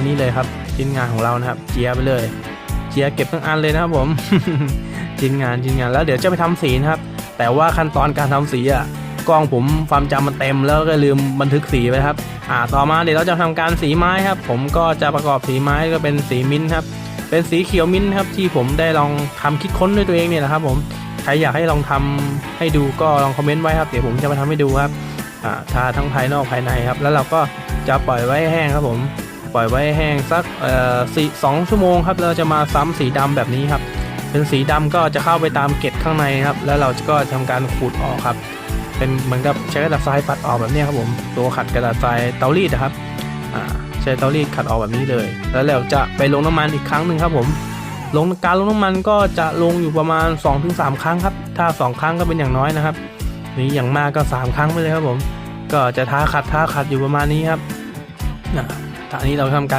ันนี้เลยครับชิ้นงานของเรานะครับเจียไปเลยเจียเก็บทั้งอันเลยนะครับผมชิ้นงานชิ้นงานแล้วเดี๋ยวจะไปทำสีนะครับ แต่ว่าขั้นตอนการทำสีอะกล้องผมความจำมันเต็มแล้วก็ลืมบันทึกสีไว้ครับ อ่าต่อมาเดี๋ยวเราจะทำการสีไม้ครับ ผมก็จะประกอบสีไม้ก็เป็นสีมิ้นท์ครับ เป็นสีเขียวมิ้นท์ครับที่ผมได้ลองทำคิดค้นด้วยตัวเองเนี่ยแหละครับผมใครอยากให้ลองทำให้ดูก็ลองคอมเมนต์ไว้ครับเดี๋ยวผมจะมาทำให้ดูครับอ่าทาทั้งภายนอกภายในครับ แล้วเราก็จะปล่อยไว้แห้งครับผม ปล่อยไว้แห้งสักเอ่อสี่สองชั่วโมงครับเราจะมาซ้ำสีดำแบบนี้ครับ เป็นสีดำก็จะเข้าไปตามเกล็ดข้างในครับ แล้วเราก็ทำการขูดออกครับ เป็นเหมือนกับใช้กระดาษทรายปัดออกแบบนี้ครับผมตัวขัดกระดาษทรายเตารีดนะครับใช้เตารีดขัดออกแบบนี้เลย แล้วเราจะไปลงน้ำมันอีกครั้งหนึ่งครับผมลงการลงน้ำมันก็จะลงอยู่ประมาณ 2-3 ครั้งครับ ถ้า 2 ครั้งก็เป็นอย่างน้อยนะครับนี่อย่างมากก็ 3 ครั้งไปเลยครับผม ก็จะท้าขัดท้าขัดอยู่ประมาณนี้ครับ อ่าตอนนี้เราทำการ